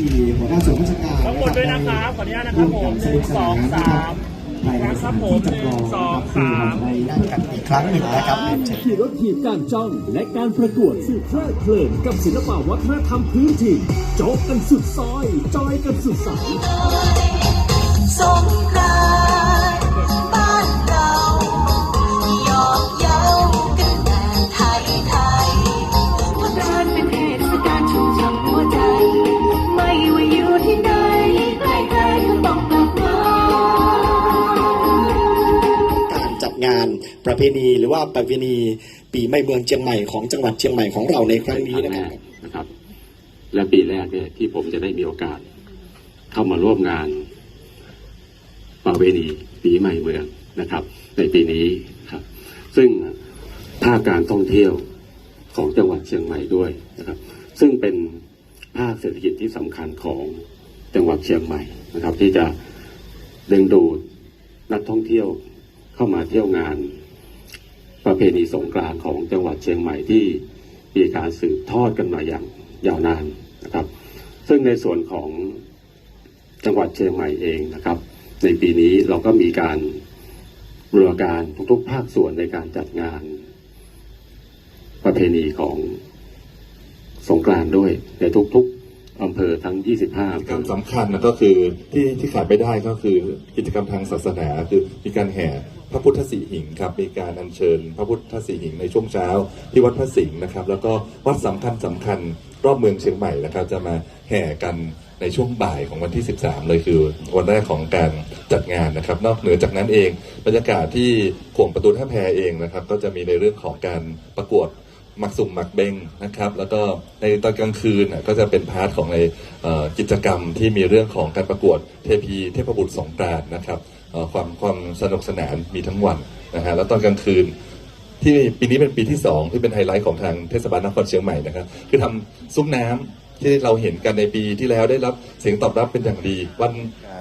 ที่หัวหน้าส่วนราชการทั้งหมดด้วยนะครับขออนุญาตนะครับผมหนึ่งสองสามในนะครับผมหนึ่งสองสามในกันอีกครั้งหนึ่งนะครับเรียนเชิญขี่รถถีบการจ้องและการประกวดสื่อเพลิดเพลินกับศิลปะวัฒนธรรมพื้นถิ่นโจ๊กกันสุดซอย จอยกันสุดสาย งานประเพณีหรือว่าประเพณีปีใหม่เมืองเชียงใหม่ของจังหวัดเชียงใหม่ของเราในครั้งนี้นะครับนะครับ และปีแรกเนี่ยที่ผมจะได้มีโอกาส เข้ามาร่วมงาน ประเพณีปีใหม่เมืองนะครับ ในปีนี้ครับ ซึ่งภาคการท่องเที่ยวของจังหวัดเชียงใหม่ด้วยนะครับ ซึ่งเป็นภาคเศรษฐกิจที่สำคัญของจังหวัดเชียงใหม่นะครับ ที่จะดึงดูดนักท่องเที่ยว เข้ามาเที่ยวงาน ประเพณีสงกรานต์ของจังหวัดเชียงใหม่ที่มีการสืบทอดกันมาอย่างยาวนานนะครับ ซึ่งในส่วนของจังหวัดเชียงใหม่เองนะครับ ในปีนี้เราก็มีการบริการทุกๆ ภาคส่วนในการจัดงาน ประเพณีของสงกรานต์ด้วยในทุกๆอำเภอทั้ง 25อำเภกรรมสำคัญนะก็คือที่ที่ขาดไม่ได้ก็คือกิจกรรมทางศาสนาคือมีการแห่ พระพุทธสีหิงครับมีการอัญเชิญ พระพุทธสีหิงในช่วงเช้าที่วัดพระสิงห์นะครับ แล้วก็วัดสำคัญสำคัญรอบเมืองเชียงใหม่นะครับ จะมาแห่กันในช่วงบ่ายของวันที่ 13 เลยคือวันแรกของการจัดงานนะครับ นอกเหนือจากนั้นเอง บรรยากาศที่ขวงประตูท่าแพเองนะครับ ก็จะมีในเรื่องของการประกวด หมักสุ่มหมักเบงนะครับ แล้วก็ในตอนกลางคืนน่ะก็จะเป็นพาร์ทของในเอ่อกิจกรรมที่มีเรื่องของการประกวดเทพีเทพบุตรสงกรานต์นะครับเอ่อความความสนุกสนานมีทั้งวันนะฮะแล้วตอนกลางคืนที่ปีนี้เป็นปีที่สองที่เป็นไฮไลท์ของทางเทศบาลนครเชียงใหม่นะครับ คือทำซุ้มน้ำที่เราเห็นกันในปีที่แล้วได้รับเสียงตอบรับเป็นอย่างดี วัน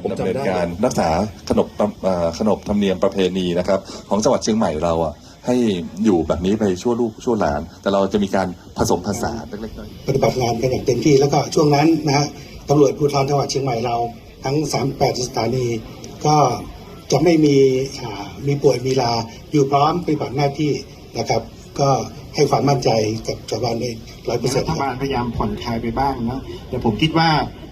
ผมจำได้การรักษาขนบเอ่อขนบธรรมเนียมประเพณีนะครับ ของจังหวัดเชียงใหม่เราอะ ให้อยู่แบบนี้ไปชั่วลูกชั่วหลาน แต่เราจะมีการผสมผสานเล็กๆน้อยๆปฏิบัติงานกันอย่างเต็มที่แล้วก็ช่วงนั้นนะฮะตำรวจภูธรจังหวัดเชียงใหม่เราทั้ง 38 สถานี ก็จะไม่มีอ่ามีป่วยมีลาอยู่พร้อมปฏิบัติหน้าที่นะครับ ก็ให้ความมั่นใจกับชาวบ้านเองร้อยเปอร์เซ็นรัต์ฐบาลพยายามผ่อนคลายไปบ้างนะแต่ผมคิดว่า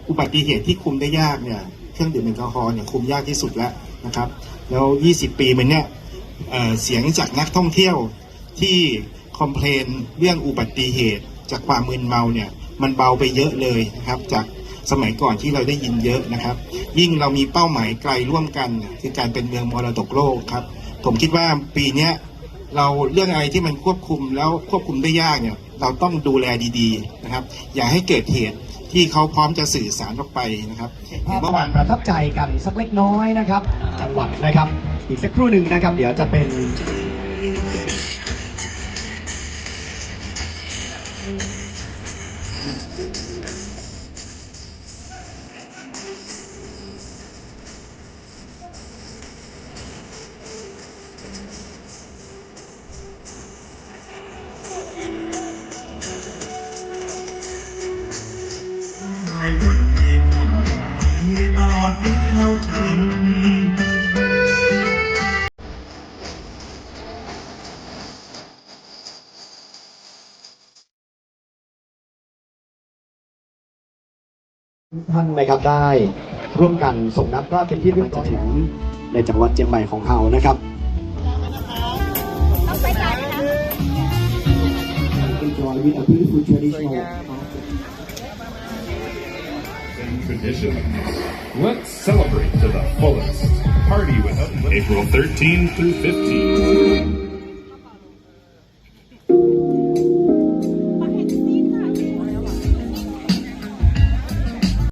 อุบัติเหตุที่คุมได้ยากเนี่ยเครื่องดื่มแอลกอฮอล์เนี่ยคุมยากที่สุดแล้วนะครับ แล้ว 20 ปีมันเนี่ย เสียงจากนักท่องเที่ยวที่คอมเพลนเรื่องอุบัติเหตุ จากความมึนเมาเนี่ยมันเบาไปเยอะเลยนะครับ จากสมัยก่อนที่เราได้ยินเยอะนะครับ ยิ่งเรามีเป้าหมายไกลร่วมกันคือการเป็นเมืองมรดกโลกครับ ผมคิดว่าปีนี้เราเรื่องอะไรที่มันควบคุมแล้วควบคุมได้ยากเนี่ยเราต้องดูแลดีๆนะครับ อย่าให้เกิดเหตุที่เขาพร้อมจะสื่อสารออกไปนะครับภาพประวัติประทับใจกันสักเล็กน้อยนะครับจังหวัดนะครับ อีกสักครู่หนึ่งนะครับ เดี๋ยวจะเป็น ท่านนะครับได้ร่วมกันส่งนัำพระเป็นที่เรื่อร้อถึงในจังหวัดเชียงใหม่ของเรานะครับ We'll celebrate to the fullest. Party with us April 13 through 15.